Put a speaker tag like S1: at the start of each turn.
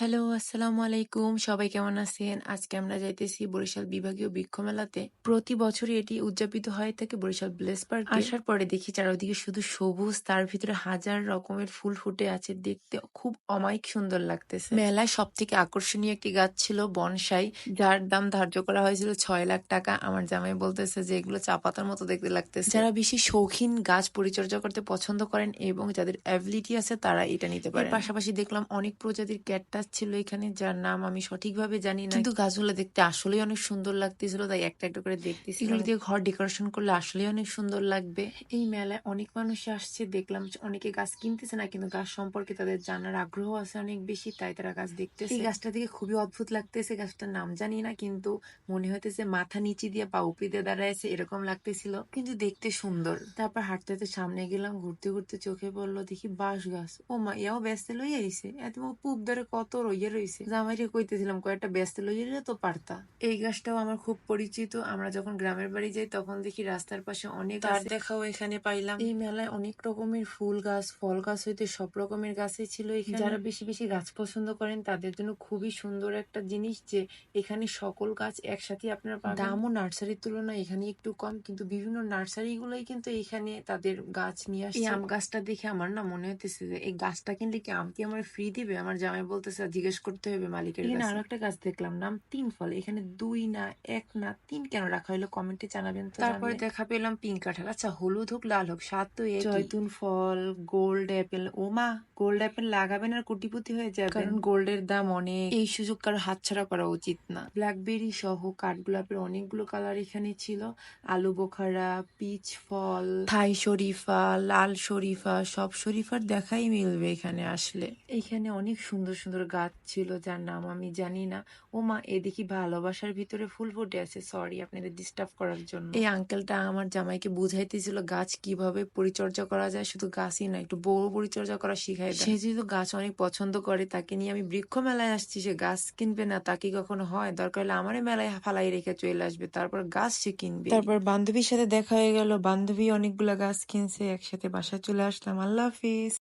S1: Hello, আসসালামু আলাইকুম। সবাই কেমন আছেন? আজকে আমরা যাইতেছি বরিশাল বিভাগীয় বৃক্ষ মেলাতে। প্রতি বছরই এটি উদযাপিত হয়ে থাকে বরিশাল ব্লেস পার্কে। আসার পরে দেখি চারদিকে শুধু সবুজ, তার ভিতরে হাজার রকমের ফুল ফুটে আছে। দেখতে খুব অমায়িক সুন্দর লাগতেছে। মেলায় সব থেকে আকর্ষণীয় একটি গাছ ছিল বনসাই, যার দাম ধার্য করা হয়েছিল ছয় লাখ টাকা। আমার জামাই বলতেছে যে এগুলো চা পাতার মতো দেখতে লাগতেছে। যারা বেশি শৌখিন গাছ পরিচর্যা করতে পছন্দ করেন এবং যাদের অ্যাবিলিটি আছে তারা এটা নিতে পারে পাশাপাশি দেখলাম অনেক প্রজাতির ক্যাকটাস ছিল এখানে যার নাম আমি সঠিকভাবে জানি না। কিন্তু গাছগুলো দেখতে আসলেই অনেক সুন্দর লাগতেছিল তাই একটা একটা করে দেখতেছি এগুলো দিয়ে ঘর ডেকোরেশন করলে আসলেই অনেক সুন্দর লাগবে। এই মেলায় অনেক মানুষ আসছে দেখলাম অনেকে গাছ কিনতেছে না কিন্তু গাছ সম্পর্কে তাদের জানার আগ্রহ আছে অনেক বেশি তাই তারা গাছ দেখতেছে। এই গাছটা দেখে খুবই অদ্ভুত লাগতেছে গাছটার নাম জানি না কিন্তু মনে হইতেছে মাথা নিচে দিয়ে পা উপরি দিয়ে দাঁড়ায় আছে এরকম লাগতেছিল। কিন্তু দেখতে সুন্দর। তারপর হাঁটতে হাঁটতে সামনে গেলাম ঘুরতে ঘুরতে চোখে পড়ল দেখি বাঁশ গাছ। ও মা ইয়াও ব্যস্ত লই আইছে। এত পুব ধরে কত রইয়ে রইছে। জামাইরে কইতেছিলাম কয়েকটা ব্যস্ত লইয়ে তো পারতা। এই গাছটাও আমার খুব পরিচিত। আমরা যখন গ্রামের বাড়ি যাই তখন দেখি রাস্তার পাশে অনেক গাছ দেখাও এখানে পাইলাম। এই মেলায় অনেক রকমের ফুল গাছ ফল গাছ হইতে সব রকমের গাছই ছিল এখানে। যারা বেশি বেশি গাছ পছন্দ করেন তাদের জন্য খুবই সুন্দর একটা জিনিস যে এখানে সকল গাছ একসাথে আপনারা পাবেন। দামও নার্সারির তুলনায় এখানে একটু কম কিন্তু বিভিন্ন নার্সারি গুলোই কিন্তু এখানে তাদের গাছ নিয়ে আসে এই আম গাছটা দেখে আমার না মনে হইতেছে যে এই গাছটা কিনলে কি আম কি আমার ফ্রি দিবে? আমার জামাই বলতেছে জিজ্ঞেস করতে হবে মালিকের এখানে আরও একটা গাছ দেখলাম নাম তিন ফল এখানে দুই না এক না তিন কেন রাখা হলো কমেন্টে জানাবেন তো তারপরে দেখা পেলাম পিঙ্ক কাঁঠাল। আচ্ছা হলুদ হোক লাল হোক স্বাদ তো। জয়তুন ফল গোল্ড অ্যাপেল ওমা গোল্ড অ্যাপেল লাগাবেন আর কোটিপতি হয়ে যাবে কারণ গোল্ডের দাম অনেক। এই সুযোগ কারও হাতছাড়া করা উচিত না। ব্ল্যাকবেরি সহ কাঠগোলাপের অনেকগুলো কালার এখানে ছিল। আলু বোখারা পিচ ফল থাই শরীফা লাল শরীফা সব শরীফার দেখাই মিলবে এখানে আসলে। এখানে অনেক সুন্দর সুন্দর গাছ ছিল যার নাম আমি জানি না। ও মা এ দেখি ভালোবাসার ভিতরে ফুল ফুটে আছে। সরি আপনাদের ডিস্টার্ব করার জন্য। এই আঙ্কেলটা আমার জামাইকে বুঝাইতেছিল গাছ কীভাবে পরিচর্যা করা যায়। শুধু গাছই না একটু বড় পরিচর্যা করা শিখাই সে যেহেতু গাছ অনেক পছন্দ করে তাকে নিয়ে আমি বৃক্ষ মেলায় আসছি। সে গাছ কিনবে না তা কি কখনো হয়? দরকার হলে আমারই মেলায় ফালাই রেখে চলে আসবে। তারপর গাছ সে কিনবে। তারপর বান্ধবীর সাথে দেখা হয়ে গেল। বান্ধবী অনেকগুলা গাছ কিনছে একসাথে বাসায় চলে আসলাম। আল্লাহ হাফিজ।